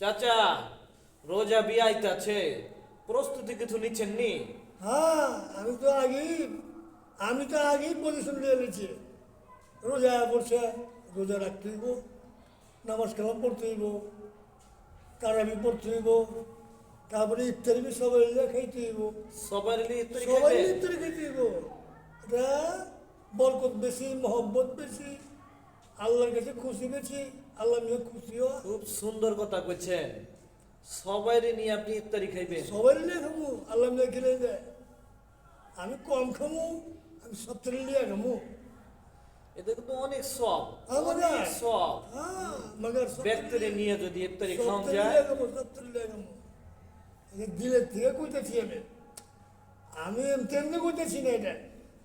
চাচা রোজা বিয়াইতাছে প্রস্তুতি কিছু নিচ্ছেন নি? হ্যাঁ আমি তো আগেই আমি তো আগেই পজিশন নিয়ে নিয়েছি রোজা বসে রোজা রাখতে হইব নামাজ কালাম পড়তে হইব তারাবি পড়তে হইব তারপরে ইফতারি বি সবাই খাইতে হইব। সবাই সবাই ইফতারি খাইতে হইব। এটা বরকত বেশি মহব্বত বেশি আল্লাহর কাছে খুশি বেশি। আল্লাহ নিয়ে খুশি খুব সুন্দর কথা কইছেন। সবাই নিয়ে আপনি ইফতারি খাইবেন। সবাই মিলে খামু আল্লাহ মিলে খেলে দেয় আমি কম খামু আমি সত্তর লিয়া খামু। এতে কিন্তু অনেক সব আমাদের? অনেক সব। হ্যাঁ ব্যক্তিরে নিয়ে যদি ইফতারি খাওয়া যায়। সত্তর লিয়া খামু। দিলের থেকে কইতেছি আমি। আমি তেমনি কইতেছি না এটা।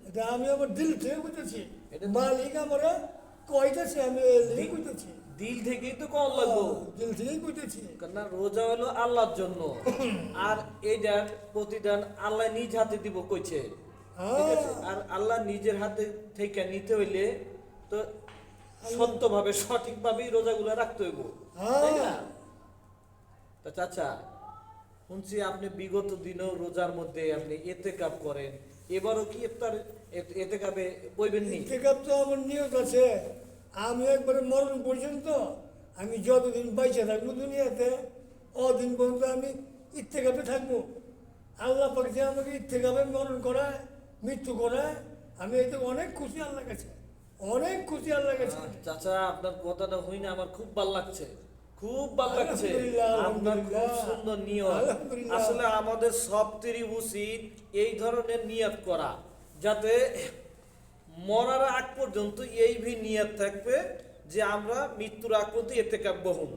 এটা আমি আমার দিল থেকে কইতেছি। এটা- মালিক আমরা কইতেছি আমি এর কইতেছি। দিল থেকেই তো কম লাগবো। দিল থেকেই কইতেছি। কেননা রোজা হলো আল্লাহর জন্য। আর এইটার প্রতিদান আল্লাহ নিজ হাতে দিব কইছে। আর আল্লাহ নিজের হাতে থেকে নিতে হইলে তো সত্যভাবে সঠিকভাবেই রোজাগুলো রাখতে হইব। তাই না? হ্যাঁ তা চাচা শুনছি আপনি বিগত দিনেও রোজার মধ্যে আপনি এতে কাপ করেন। এবারও কি ইফতার এতে- কাপে বইবেন নি? এতে কাপ তো আমার নিয়ত আছে। আমি একবারে মরণ পর্যন্ত আমি যতদিন বাইচে থাকব দুনিয়াতে অদিন পর্যন্ত আমি ইত্তেকাপে থাকব। আল্লাহ পাক যে আমাকে ইত্তেকাপে মরণ করায় মৃত্যু করায় আমি এতে অনেক খুশি আল্লাহ কাছে। অনেক খুশি আল্লাহ কাছে। চাচা আপনার কথাটা হই না আমার খুব ভালো লাগছে। খুব ভালো লাগছে। আপনার খুব সুন্দর নিয়ত। আসলে আমাদের সবতেরই উচিত এই ধরনের নিয়ত করা যাতে মরার আগ পর্যন্ত এই ভি নিয়ত থাকবে যে আমরা মৃত্যুর আগ পর্যন্ত এতে কাব্য হম